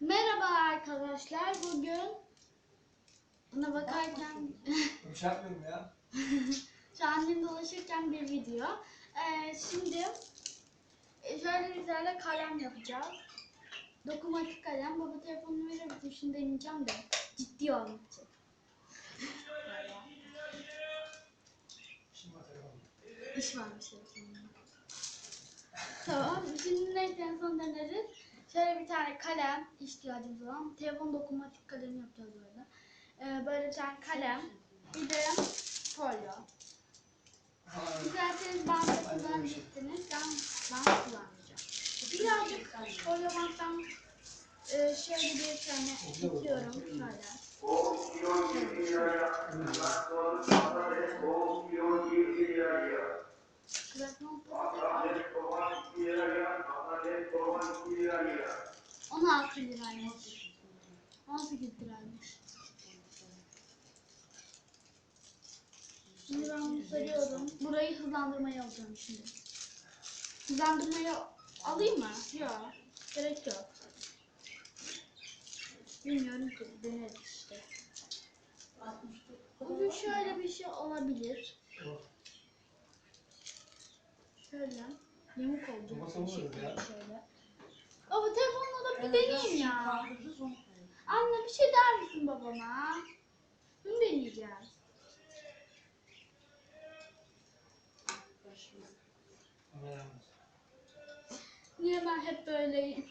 Merhaba arkadaşlar. Bugün buna bakarken Bir şey ya. şu annem dolaşırken bir video. Ee, şimdi e, şöyle tane kalem yapacağız. Dokunmatik kalem. Baba telefonunu misin? Şunu deneyeceğim de ciddi olmak için. Şimdi. İş varmış telefonumda. tamam. Şimdi neyse en son deneriz. Şöyle bir tane kalem ihtiyacımız olan. Telefon dokunmatik kalemi yapacağız böyle. Ee, böyle tane kalem. Bir de folyo. İsterseniz bant kullanabilirsiniz. Ben bant kullanmayacağım. Birazcık folyo banttan e, şöyle bir tane ekliyorum. Şöyle. Kızartma Sarıyorum. Burayı hızlandırmaya alacağım şimdi. Hızlandırmayı alayım mı? Yok. Gerek yok. Bilmiyorum ki. Deneriz işte. Bugün şöyle bir şey olabilir. Şöyle. Yamuk olacak. Ya? Şöyle. Baba telefonla da bir deneyeyim ya. Anne bir şey der misin babama? Bunu deneyeceğiz. Ama yalnız. Niye ben hep böyleyim?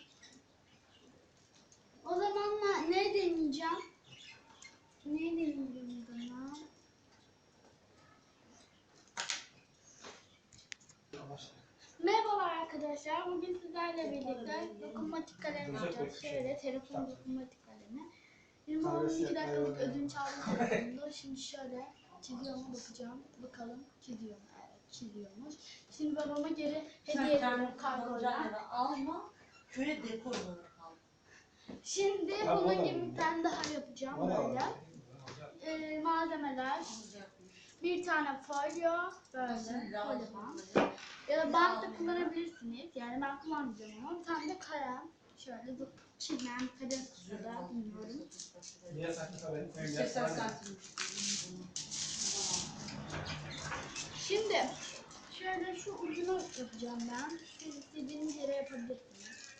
O zaman ne, ne deneyeceğim? Ne deneyeceğim? Amaç. Merhabalar arkadaşlar. Bugün sizlerle birlikte dokunmatik kalem yapacağız. Şöyle telefon dokunmatik kalemi. Benim babam Kahvesi 2 dakikalık ödünç aldı telefonda. Şimdi şöyle çiziyor mu bakacağım. Bakalım çiziyor mu? Çiziyormuş. Şimdi babama geri hediye ediyorum kargodan. alma, köye dekor olarak al. Şimdi Ya bunun gibi bir tane daha yapacağım Bana böyle. Ee, malzemeler, bir tane folyo, böyle böyle? Ya da bant da kullanabilirsiniz. Yani ben kullanmayacağım ama bir tane de kalem. Şöyle bu çizmem kalem ya da bilmiyorum. Niye saçma sapan koyayım ya? 80 Sana ne? santim. Şimdi şöyle şu ucunu yapacağım ben. Siz istediğiniz yere yapabilirsiniz.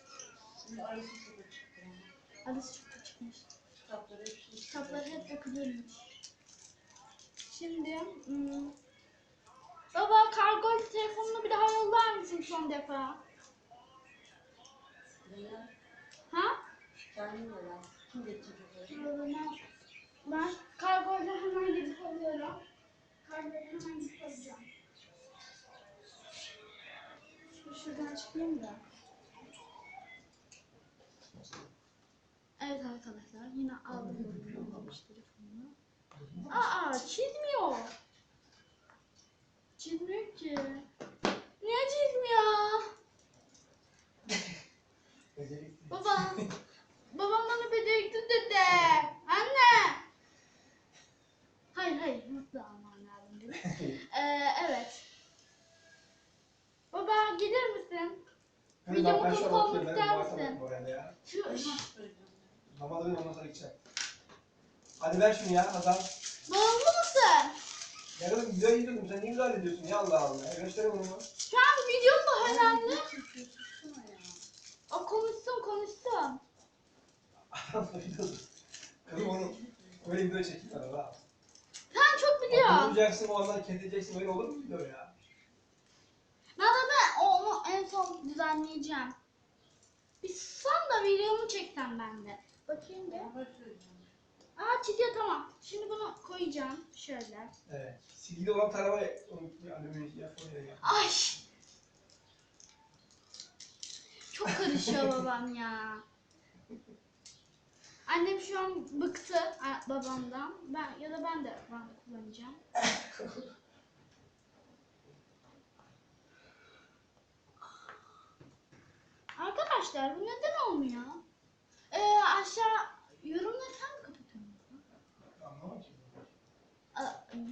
Şimdi arası çok yani. Arası çok çıkmış. Kitapları hep dökülürmüş. Şimdi hmm, Baba kargo telefonunu bir daha yollar mısın son defa? Neler? Ha? Kendin neler? Kim getirecek? Yoluna. Ben kargoyla hemen gidip alıyorum. Kargoyla hemen. Şu şuradan çıkayım da. Evet arkadaşlar yine aldım telefonunu. Aa çizmiyor. Çizmiyor ki. Niye çizmiyor? Baba. Babam bana becerikli dedi. Anne. Hayır hayır mutlu alman lazım bunu. Ee, evet. Baba gelir misin? Hadi Videomu ben ister misin? Şu böyle? Namazı ondan sonra gideceğim. Hadi ver şunu ya Hasan. bağımlı mısın? Ya oğlum video izliyordum sen niye müdahale ediyorsun ya Allah Allah. Gösterin onu. Şu an video mu önemli? O konuşsun konuşsun. Kızım onu öyle video çekeyim sana da. Sen çok biliyorsun. Oturacaksın o andan keseceksin öyle olur mu video ya? Ben zaten onu en son düzenleyeceğim. Bir sussan da videomu çeksem ben de. Bakayım bir. Aa çiziyor tamam. Şimdi bunu koyacağım şöyle. Evet. Silgili olan tarafa alüminyum yap oraya ya. Ay. Çok karışıyor babam ya. Annem şu an bıktı babamdan. Ben ya da ben de ben kullanacağım. Arkadaşlar bu neden olmuyor? Ee, aşağı yorumları sen mi kapatıyorsun?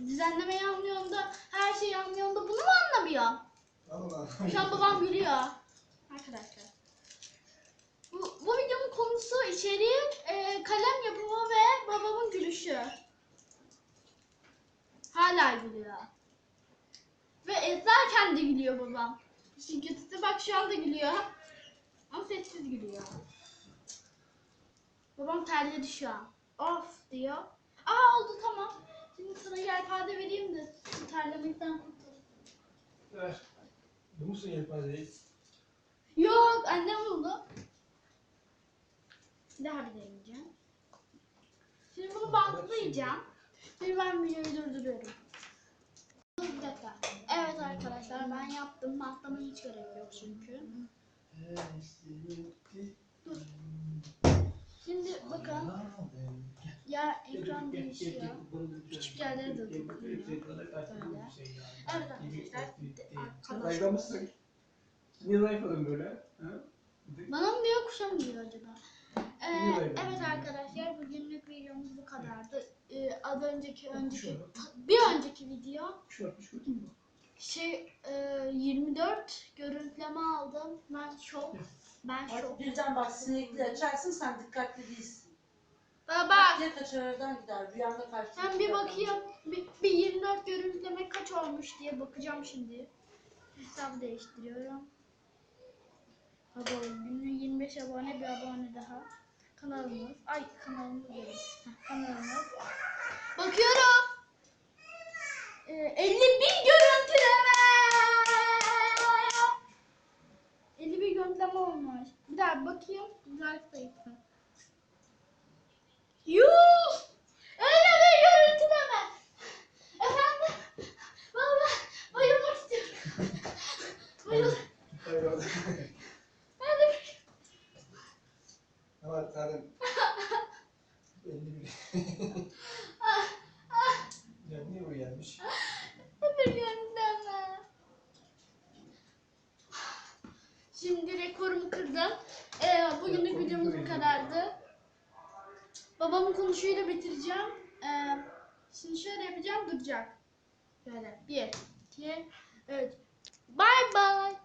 Düzenlemeyi anlıyorsun da her şeyi anlıyorsun da bunu mu anlamıyorsun? Allah Şu an babam gülüyor. Arkadaşlar. Bu, bu videonun konusu şey gülüşü. Hala gülüyor. Ve ezerken de gülüyor babam. Kötüsü bak şu anda gülüyor. Ama sessiz gülüyor. Babam terledi şu an. Of diyor. Aa oldu tamam. Şimdi sana yelpaze vereyim de terlemekten kurtul. Ver. Bu musun yelpazeyi? Yok annem buldu. Daha bir deneyeceğim. Şimdi bunu bantlayacağım. Bir ben videoyu durduruyorum. Bir dakika. Evet arkadaşlar ben yaptım. Bantlamaya hiç gerek yok çünkü. Şimdi bakın ya ekran değişiyor. Küçük yerlere de dokunuyor. Evet arkadaşlar. Arkadaşlar. Niye zayıfladın böyle? Ha? Bana mı diyor kuşa mı diyor acaba? Ee, evet arkadaşlar bugünlük videomuz bu kadardı. Ee, az önceki önceki bir önceki video Şu şu. Şey e, 24 görüntüleme aldım. Ben şok. Ben şok. Artık birden bak sinekli açarsın sen dikkatli değilsin. Baba Ne kaçar oradan gider. Rüyamda karşı. ben bir bakayım. Bir, bir 24 görüntüleme kaç olmuş diye bakacağım şimdi. Hesabı değiştiriyorum. Abone, günlüğü 25 abone bir abone daha. Kanalımız. Ay kanalımız. Heh, Kanalımız. Bakıyorum. Ee, 51 görüntüleme. 51 görüntüleme olmuş. Bir daha bakayım. Güzel sayısı. Yuh! Öyle bir görüntüleme. Efendim? Valla bayılmak istiyorum. Bayıl. Ben de Ama zaten 51. ah, ah, Ya niye buraya gelmiş? bir görüntüleme. Rekorumu kırdım. Ee, bugünlük videomuz bu kadardı. Babamın konuşuyla bitireceğim. Ee, şimdi şöyle yapacağım duracak. Şöyle bir, iki, üç. Bye bye.